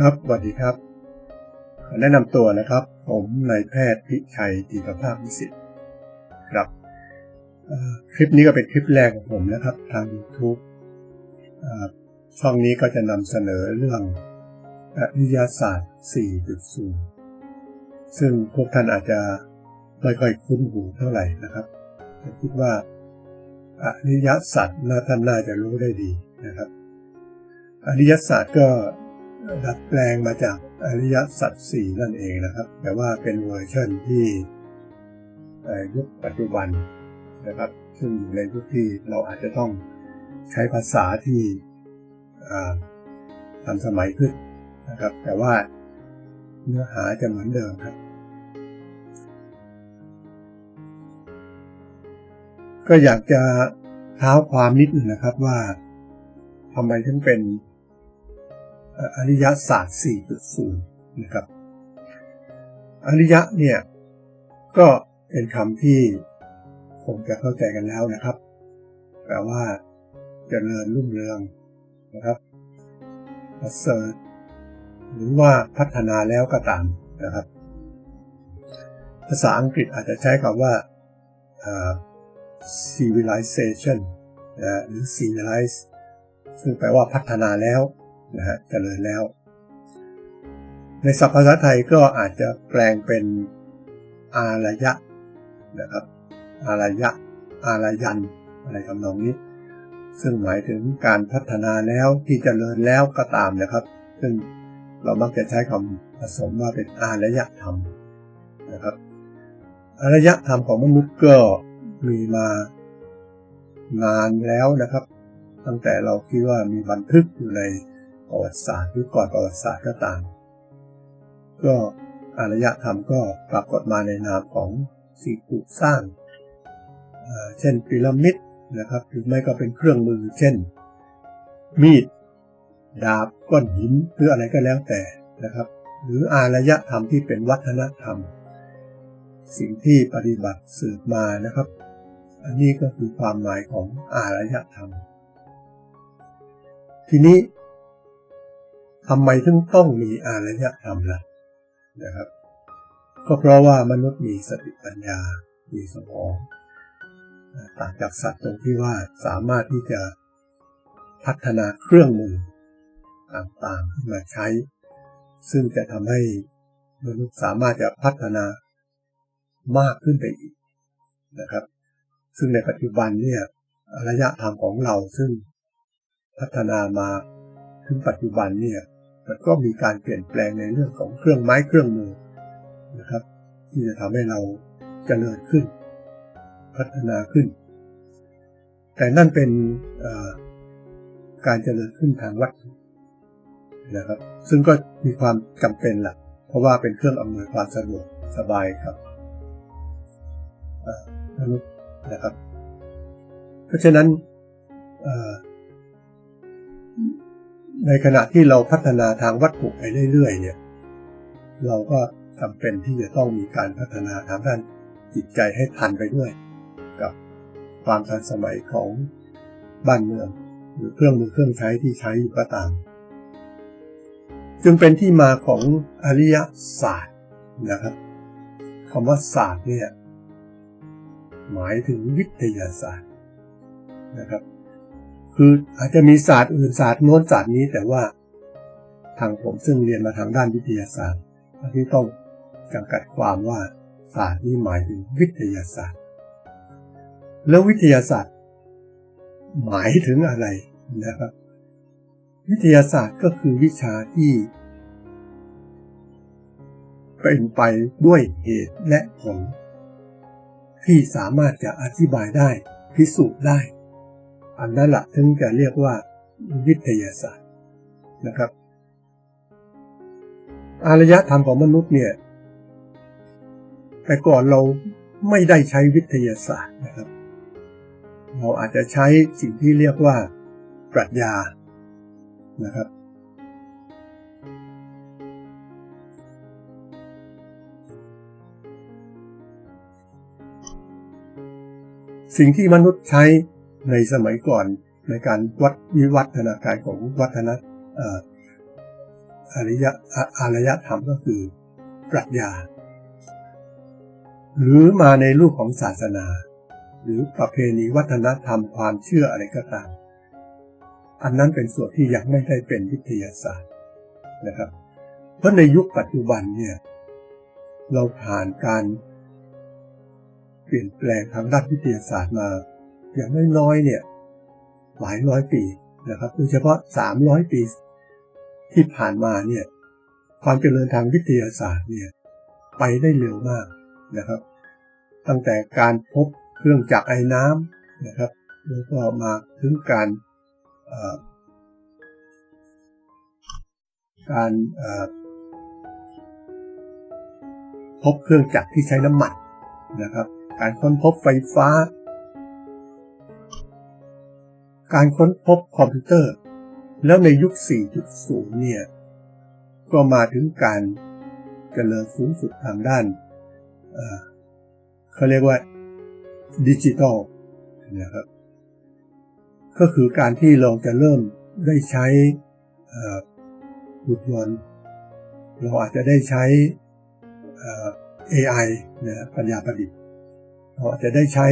ครับสวัสดีครับขอแนะนำตัวนะครับ ผมนายแพทย์พิชัยตีประภาพวิสิทธิ์ครับ คลิปนี้ก็เป็นคลิปแรกของผมนะครับ ทาง YouTube ช่องนี้ก็จะนำเสนอเรื่องอริยศาสตร์ 4.0 ซึ่งพวกท่านอาจจะไม่ค่อยคุ้นหูเท่าไหร่นะครับแต่คิดว่าอริยศาสตร์น่าท่านน่าจะรู้ได้ดีนะครับ อริยศาสตร์ก็ ดัดแปลงมาจากอริยสัจสี่นั่นเองนะครับ แต่ว่าเป็นเวอร์ชันที่ยุคปัจจุบันนะครับ ซึ่งอยู่ในยุคที่เราอาจจะต้องใช้ภาษาที่ทันสมัยขึ้นนะครับ แต่ว่าเนื้อหาจะเหมือนเดิมครับ ก็อยากจะเท้าความนิดนึงนะครับว่าทำไมถึงเป็น อริยศาสตร์ 4.0 นะครับ อริยะเนี่ย ก็เป็นคำที่คงจะเข้าใจกันแล้วนะครับ แปลว่าจเจริญรุ่งเรืองนะครับประเสริฐหรือว่าพัฒนาแล้วก็ตามนะครับ ภาษาอังกฤษอาจจะใช้คำว่า civilization หรือ civilize ซึ่งแปลว่าพัฒนาแล้ว นะฮะเจริญแล้ว ในศัพท์ภาษาไทยก็อาจจะแปลงเป็นอารยะนะครับอารยะ อารยัน อะไรคำนองนี้ ซึ่งหมายถึงการพัฒนาแล้วที่เจริญแล้วก็ตามนะครับ ซึ่งเรามักจะใช้คำผสมว่าเป็นอารยธรรมนะครับ อารยธรรมของมนุษย์ก็มีมานานแล้วนะครับ ตั้งแต่เราคิดว่ามีบันทึกอยู่ใน ประวัติศาสตร์หรือก่อนประวัติศาสตร์ก็ตาม ก็อารยธรรมก็ปรากฏมาในนามของสิ่งปลูกสร้าง เช่นพีระมิดนะครับหรือไม่ก็เป็นเครื่องมือ เช่น มีด ดาบก้อนหินหรืออะไรก็แล้วแต่นะครับ หรืออารยธรรมที่เป็นวัฒนธรรม สิ่งที่ปฏิบัติสืบมานะครับ อันนี้ก็คือความหมายของอารยธรรม ทีนี้ ทำไมถึงต้องมีอารยธรรมล่ะนะครับ ก็เพราะว่ามนุษย์มีสติปัญญา มีสมองต่างจากสัตว์ตรงที่ว่าสามารถที่จะพัฒนาเครื่องมือต่างๆขึ้นมาใช้ ซึ่งจะทำให้มนุษย์สามารถจะพัฒนามากขึ้นไปอีกนะครับ ซึ่งในปัจจุบันเนี่ยระยะทางของเราซึ่งพัฒนามาถึงปัจจุบันเนี่ย มันก็มีการเปลี่ยนแปลงในเรื่องของเครื่องไม้เครื่องมือนะครับ ที่จะทำให้เราจเจริญขึ้น พัฒนาขึ้น แต่นั่นเป็นการเจริญขึ้นทางวัตถุนะครับ ซึ่งก็มีความจำเป็นหละเพราะว่าเป็นเครื่องอำนวยความสะดวกสบายครับมนุษย์นะครับ เพราะฉะนั้น ในขณะที่เราพัฒนาทางวัตถุไปเรื่อย ๆ เนี่ย เราก็จำเป็นที่จะต้องมีการพัฒนาทางด้านจิตใจให้ทันไปด้วย กับความทันสมัยของบ้านเมือง หรือเครื่องมือเครื่องใช้ที่ใช้อยู่ก็ตาม จึงเป็นที่มาของอริยศาสตร์นะครับคำว่าศาสตร์เนี่ยหมายถึงวิทยาศาสตร์นะครับ คืออาจจะมีศาสตร์อื่นศาสตร์โน้นศาสตร์นี้แต่ว่า ทางผมซึ่งเรียนมาทางด้านวิทยาศาสตร์ที่ต้องจำกัดความว่าศาสตร์นี้หมายถึงวิทยาศาสตร์ แล้ววิทยาศาสตร์ หมายถึงอะไรนะครับ วิทยาศาสตร์ก็คือวิชาที่เป็นไปด้วยเหตุและผล ที่สามารถจะอธิบายได้ พิสูจน์ได้ อันนั้นแหละถึงจะเรียกว่าวิทยาศาสตร์นะครับ อารยธรรมของมนุษย์เนี่ย แต่ก่อนเราไม่ได้ใช้วิทยาศาสตร์นะครับ เราอาจจะใช้สิ่งที่เรียกว่าปรัชญานะครับ สิ่งที่มนุษย์ใช้ ในสมัยก่อนในการวัดวิวัฒนาการของวัฒนอริยะอารยธรรมก็คือปรัชญา หรือมาในรูปของศาสนา หรือประเพณีวัฒนธรรมความเชื่ออะไรก็ตาม อันนั้นเป็นส่วนที่ยังไม่ได้เป็นวิทยาศาสตร์นะครับ เพราะในยุคปัจจุบันเนี่ยเราผ่านการเปลี่ยนแปลงทางด้านวิทยาศาสตร์มา อย่างน้อยๆเนี่ยหลายร้อยปีนะครับโดยเฉพาะ 300 ปีที่ผ่านมาเนี่ยความเจริญทางวิทยาศาสตร์เนี่ยไปได้เร็วมากนะครับ ตั้งแต่การพบเครื่องจักรไอ้น้ำนะครับ แล้วก็มาถึงการการพบเครื่องจักรที่ใช้น้ำมันนะครับ การค้นพบไฟฟ้า การค้นพบคอมพิวเตอร์ แล้วในยุค 4.0 เนี่ย ก็มาถึงการเจริญสูงสุดทางด้านเขาเรียกว่าดิจิทัลนะครับ ก็คือการที่เราจะเริ่มได้ใช้หุ่นยนต์ เราอาจจะได้ใช้ AI นะปัญญาประดิษฐ์เราอาจจะได้ใช้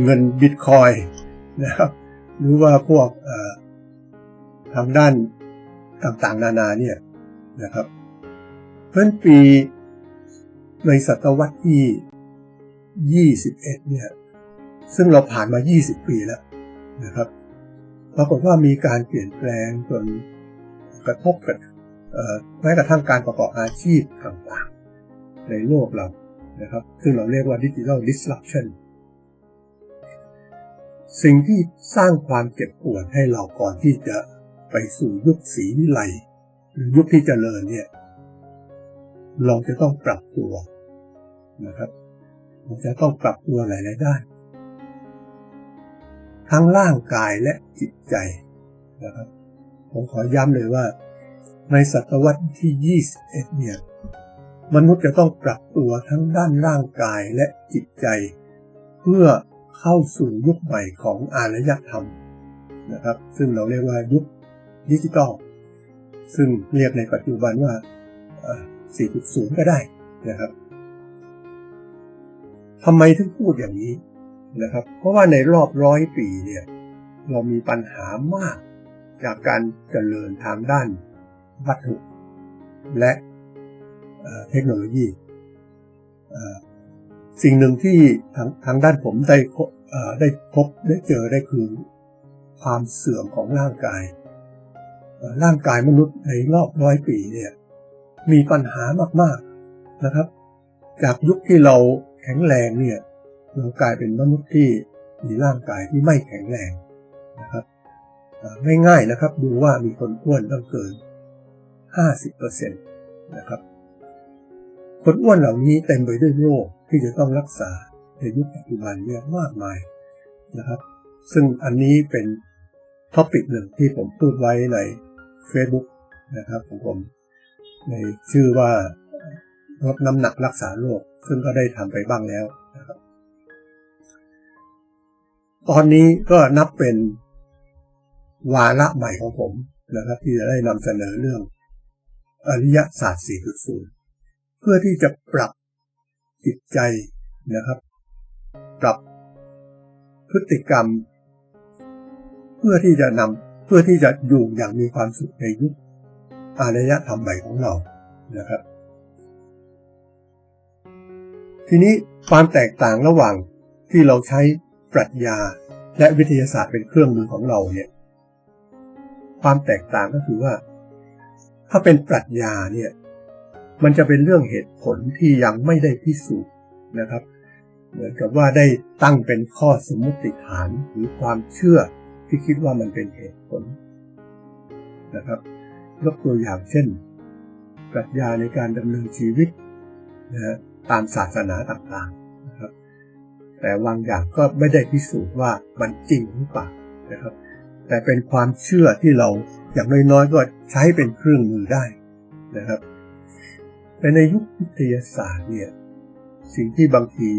เงินบิตคอยนะครับหรือว่าพวกทางด้านต่างๆ นานาเนี่ยนะครับ เพื่อนปีในศตวรรษที่ 21 เนี่ย ซึ่งเราผ่านมา 20 ปีแล้วนะครับ ปรากฏว่ามีการเปลี่ยนแปลงจนกระทบกับแม้กระทั่งการประกอบอาชีพต่างๆ ในโลกเรานะครับ ซึ่งเราเรียกว่าดิจิทัลดิสลอปชัน สิ่งที่สร้างความเจ็บปวดให้เราก่อนที่จะไปสู่ยุคสีวิไลหรือยุคที่จเจริญเนี่ย เราจะต้องปรับตัวนะครับเราจะต้องปรับตัวหลายๆด้าน ทั้งร่างกายและจิตใจนะครับผมขอย้ำเลยว่า ในศตวรรษที่ 21 เนี่ย มนุษย์จะต้องปรับตัวทั้งด้านร่างกายและจิตใจ เพื่อ เข้าสู่ยุคใหม่ของอารยธรรมนะครับ ซึ่งเราเรียกว่ายุคดิจิตอลซึ่งเรียกในปัจจุบันว่า 4.0 ก็ได้นะครับทำไมถึงพูดอย่างนี้นะครับ เพราะว่าในรอบร้อยปีเนี่ยเรามีปัญหามากจากการเจริญทางด้านวัตถุ และเทคโนโลยี สิ่งหนึ่งที่ทางทางด้านผมได้ได้พบได้เจอได้คือความเสื่อมของร่างกาย ร่างกายมนุษย์ในรอบร้อยปีเนี่ยมีปัญหามากๆนะครับ จากยุคที่เราแข็งแรงเนี่ยเรากลายเป็นมนุษย์ที่มีร่างกายที่ไม่แข็งแรงนะครับง่ายๆนะครับ ดูว่ามีคนอ้วนต้องเกิน 50%นะครับ คนอ้วนเหล่านี้เต็มไปด้วยโรคที่จะต้องรักษาในยุคปัจจุบันเนี่ยมากมายนะครับ ซึ่งอันนี้เป็นท็อปิกหนึ่งที่ผมพูดไว้ใน Facebook นะครับของผม ในชื่อว่าลดน้ำหนักรักษาโรคซึ่งก็ได้ทำไปบ้างแล้วนะครับ ตอนนี้ก็นับเป็นวาระใหม่ของผมนะครับ ที่จะได้นำเสนอเรื่องอริยศาสตร์ 4.0 เพื่อที่จะปรับจิตใจนะครับ ปรับพฤติกรรม เพื่อที่จะนำเพื่อที่จะอยู่อย่างมีความสุขในยุคอารยธรรมใหม่ของเรานะครับ ทีนี้ความแตกต่างระหว่างที่เราใช้ปรัชญาและวิทยาศาสตร์เป็นเครื่องมือของเราเนี่ย ความแตกต่างก็คือว่า ถ้าเป็นปรัชญาเนี่ย มันจะเป็นเรื่องเหตุผลที่ยังไม่ได้พิสูจน์นะครับ เหมือนกับว่าได้ตั้งเป็นข้อสมมติฐานหรือความเชื่อที่คิดว่ามันเป็นเหตุผลนะครับ ยกตัวอย่างเช่น ปรัชญาในการดำเนินชีวิตนะตามศาสนาต่างๆนะครับ แต่บางอย่างก็ไม่ได้พิสูจน์ว่ามันจริงหรือเปล่านะครับ แต่เป็นความเชื่อที่เราอย่างน้อยๆก็ใช้เป็นเครื่องมือได้นะครับ แต่ในยุควิทยาศาสตร์เนี่ยสิ่งที่บางที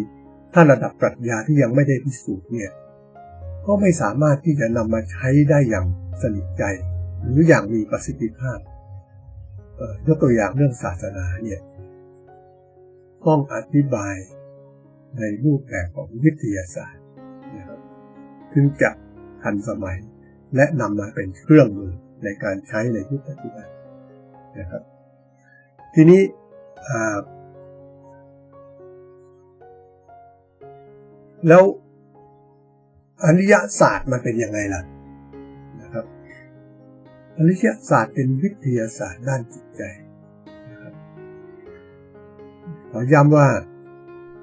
ถ้าระดับปรัชญาที่ยังไม่ได้พิสูจน์เนี่ยก็ไม่สามารถที่จะนำมาใช้ได้อย่างสนิทใจ หรืออย่างมีประสิทธิภาพยกตัวอย่างเรื่องศาสนาเนี่ยต้องอธิบายในรูปแบบของวิทยาศาสตร์นะครับถึงจะทันสมัยและนำมาเป็นเครื่องมือในการใช้ในยุคปัจจุบันนะครับ ทีนี้ แล้วอริยศาสตร์มันเป็นยังไงล่ะนะครับอริยศาสตร์เป็นวิทยาศาสตร์ด้านจิตใจนะครับขอย้ำว่า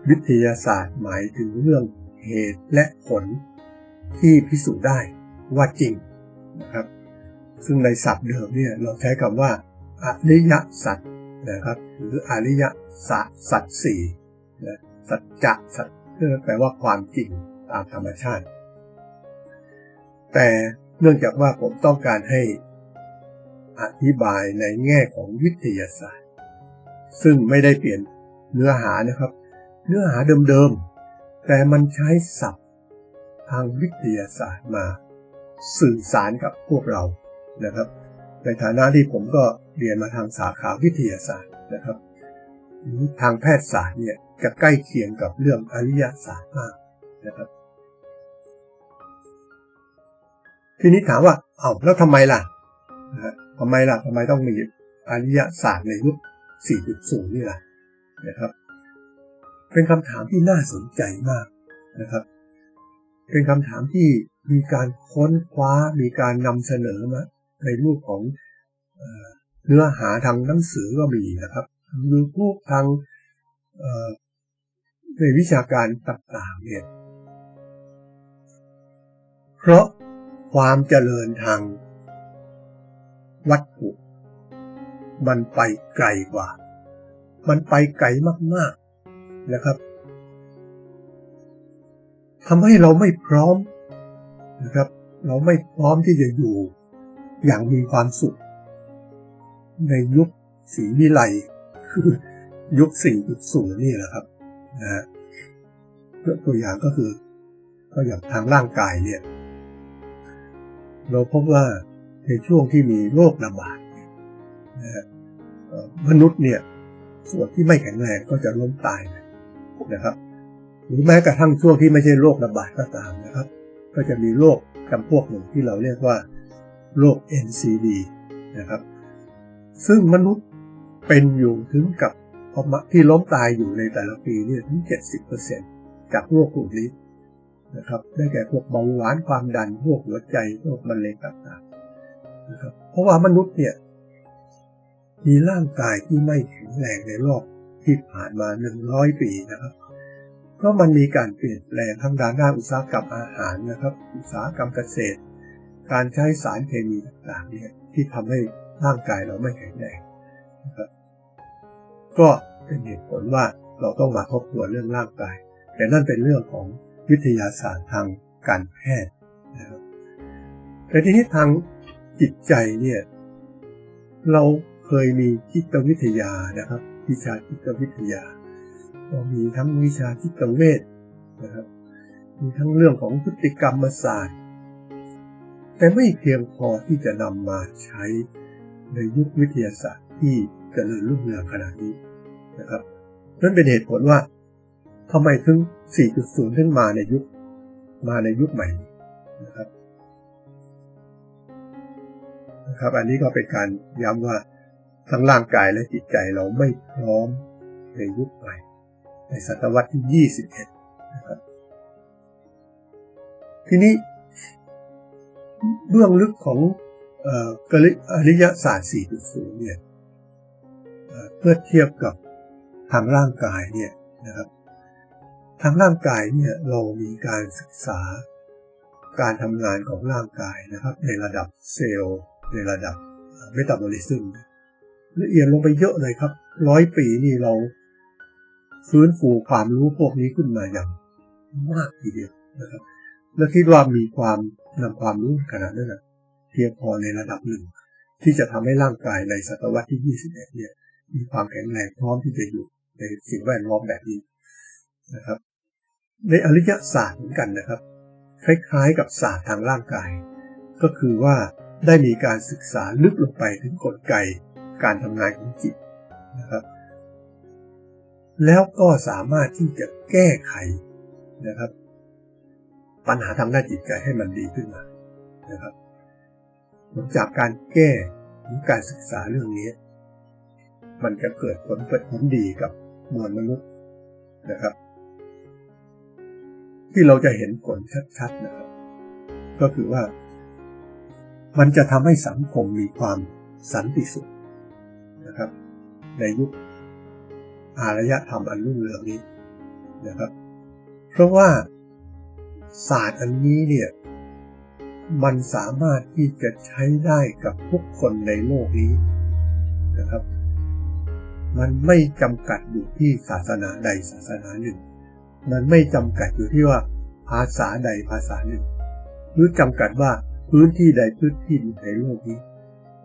วิทยาศาสตร์หมายถึงเรื่องเหตุและผลที่พิสูจน์ได้ว่าจริงนะครับ ซึ่งในศัพท์เดิมเนี่ยเราใช้คำว่าอริยสัจ นะครับ หรืออริยสัจสัจสี่นะสัจจะสัจแปลว่าความจริงตามธรรมชาติ แต่เนื่องจากว่าผมต้องการให้อธิบายในแง่ของวิทยาศาสตร์ ซึ่งไม่ได้เปลี่ยนเนื้อหานะครับ เนื้อหาเดิมๆ แต่มันใช้ศัพท์ทางวิทยาศาสตร์มา สื่อสารกับพวกเรานะครับ ในฐานะที่ผมก็เรียนมาทางสาขาวิทยาศาสตร์นะครับ ทางแพทยศาสตร์เนี่ยจะใกล้เคียงกับเรื่องอริยศาสตร์มากนะครับ ทีนี้ถามว่า เอา้าแล้วทำไมล่ะนะทำไมล่ะทำไมต้องมีอริยศาสตร์ในยุค 4.0 นี่ล่ะนะครับ เป็นคำถามที่น่าสนใจมากนะครับ เป็นคำถามที่มีการค้นคว้ามีการนำเสนอมา ในรูปของเนื้อหาทางหนังสือก็มีนะครับยูทูบทางในวิชาการต่างๆเนี่ย เพราะความเจริญทางวัตถุ มันไปไกลกว่า มันไปไกลมากๆนะครับทำให้เราไม่พร้อมนะครับ เราไม่พร้อมที่จะอยู่ อย่างมีความสุข ในยุคสีวิไลคือยุค 4.0 นี่แหละครับนะฮะตัวอย่างก็คือ ก็อย่างทางร่างกายเนี่ย เราพบว่าในช่วงที่มีโรคระบาดนะมนุษย์เนี่ย ส่วนที่ไม่แข็งแรงก็จะล้มตายนะครับ หรือแม้กระทั่งช่วงที่ไม่ใช่โรคระบาดก็ตามนะครับ ก็จะมีโรคจำพวกหนึ่งที่เราเรียกว่า โรค NCD นะครับ ซึ่งมนุษย์เป็นอยู่ถึงกับที่ล้มตายอยู่ในแต่ละปีเนี่ยถึง 70%จากโรคกลุ่มนี้นะครับ ได้แก่พวกเบาหวานความดันพวกหัวใจพวกมะเร็งต่างๆนะครับ เพราะว่ามนุษย์เนี่ยมีร่างกายที่ไม่แข็งแรงในรอบที่ผ่านมา 100 ปีนะครับ เพราะมันมีการเปลี่ยนแปลงทั้งด้านด้านอุตสาหกรรมอาหารนะครับ อุตสาหกรรมเกษตร การใช้สารเคมีต่างๆเนี่ยที่ทำให้ร่างกายเราไม่แข็งแรงนะครับก็เป็นเหตุผลว่าเราต้องมาทบทวนเรื่องร่างกาย แต่นั่นเป็นเรื่องของวิทยาศาสตร์ทางการแพทย์นะครับแต่ทีนี้ทางจิตใจเนี่ยเราเคยมีจิตวิทยานะครับ วิชาจิตวิทยาเรามีทั้งวิชาจิตเวชนะครับ มีทั้งเรื่องของพฤติกรรมศาสตร์ แต่ไม่เพียงพอที่จะนำมาใช้ในยุควิทยาศาสตร์ที่เจริญรุ่งเรืองขนาดนี้นะครับนั่นเป็นเหตุผลว่าทำไมถึง 4.0 ถึงมาในยุคมาในยุคใหม่นะครับนะครับ อันนี้ก็เป็นการย้ำว่าทั้งร่างกายและจิตใจเราไม่พร้อมในยุคใหม่ในศตวรรษที่ 21 นะครับ ทีนี้ เบื้องลึกของอริยศาสตร์ 4.0 เนี่ยเพื่อเทียบกับทางร่างกายเนี่ยนะครับทางร่างกายเนี่ยเรามีการศึกษาการทำงานของร่างกายนะครับ ในระดับเซลล์ในระดับเมตาบอลิซึมละเอียดลงไปเยอะเลยครับร้อยปีนี่เราฟื้นฟูความรู้พวกนี้ขึ้นมาอย่างมากทีเดียวนะครับ และคิดว่ามีความนำความรู้ขนาดนั้นนะเพียงพอในระดับหนึ่ง ที่จะทำให้ร่างกายในศตวรรษที่ 21 เนี่ย มีความแข็งแรงพร้อมที่จะอยู่ในสิ่งแวดล้อมแบบนี้นะครับ ในอริยศาสตร์เหมือนกันนะครับ คล้ายๆกับศาสตร์ทางร่างกาย ก็คือว่าได้มีการศึกษาลึกลงไปถึงกลไกการทำงานของจิตนะครับ แล้วก็สามารถที่จะแก้ไขนะครับ ปัญหาทางด้านจิตใจให้มันดีขึ้นมานะครับผลจากการแก้หรือการศึกษาเรื่องนี้ มันจะเกิดผลเกิดผลดีกับมวลมนุษย์นะครับ ที่เราจะเห็นผลชัดๆนะครับ ก็คือว่า มันจะทำให้สังคมมีความสันติสุขนะครับ ในยุคอารยธรรมอันรุ่งเรืองนี้นะครับ เพราะว่า ศาสตร์อันนี้เนี่ยมันสามารถที่จะใช้ได้กับทุกคนในโลกนี้นะครับ มันไม่จำกัดอยู่ที่ศาสนาใดศาสนาหนึ่ง มันไม่จำกัดอยู่ที่ว่าภาษาใดภาษาหนึ่ง หรือจำกัดว่าพื้นที่ใดพื้นที่ในโลกนี้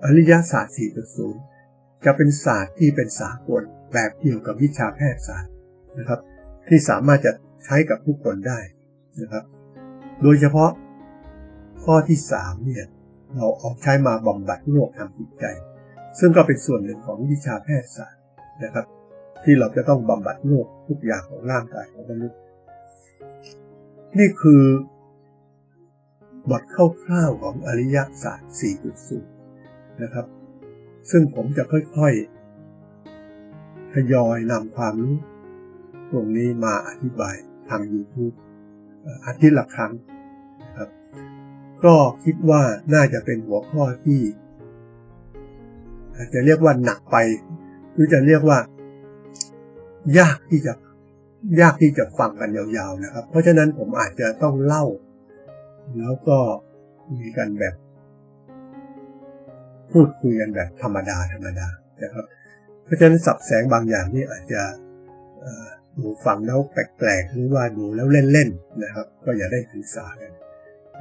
อริยศาสตร์4.0 จะเป็นศาสตร์ที่เป็นสากลแบบเดียวกับวิชาแพทยศาสตร์นะครับ ที่สามารถจะใช้กับทุกคนได้นะครับ โดยเฉพาะ ข้อที่3เนี่ยเราเอาใช้มาบำบัดโรคทางจิตใจ ซึ่งก็เป็นส่วนหนึ่งของวิชาแพทยศาสตร์นะครับ ที่เราจะต้องบำบัดโรคทุกอย่างของร่างกายของมนุษย์นี่คือบทคร่าวๆของอริยศาสตร์ 4.0 นะครับ ซึ่งผมจะค่อยๆ ทยอยนำความรู้ ตรงนี้มาอธิบายทาง YouTube อาทิตย์ละครั้งครับ ก็คิดว่าน่าจะเป็นหัวข้อที่ อาจจะเรียกว่าหนักไป หรือจะเรียกว่า ยากที่จะยากที่จะฟังกันยาวๆนะครับ เพราะฉะนั้นผมอาจจะต้องเล่า แล้วก็มีกันแบบ พูดคุยกันแบบธรรมดาธรรมดานะครับ เพราะฉะนั้นสับแสงบางอย่างนี่อาจจะ ดูฟังแล้วแปลกๆหรือว่าดูแล้วเล่นๆนะครับ ก็อย่าได้ถือสากัน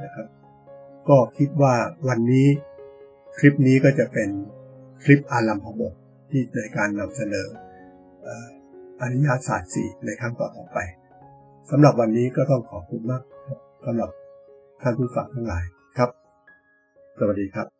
นะครับ ก็คิดว่าวันนี้คลิปนี้ก็จะเป็นคลิปอารัมพบทที่ในการนำเสนออริยศาสตร์สี่ในครั้งต่อๆไปสำหรับวันนี้ก็ต้องขอบคุณมากสำหรับท่านผู้ฟังทั้งหลายครับ สวัสดีครับ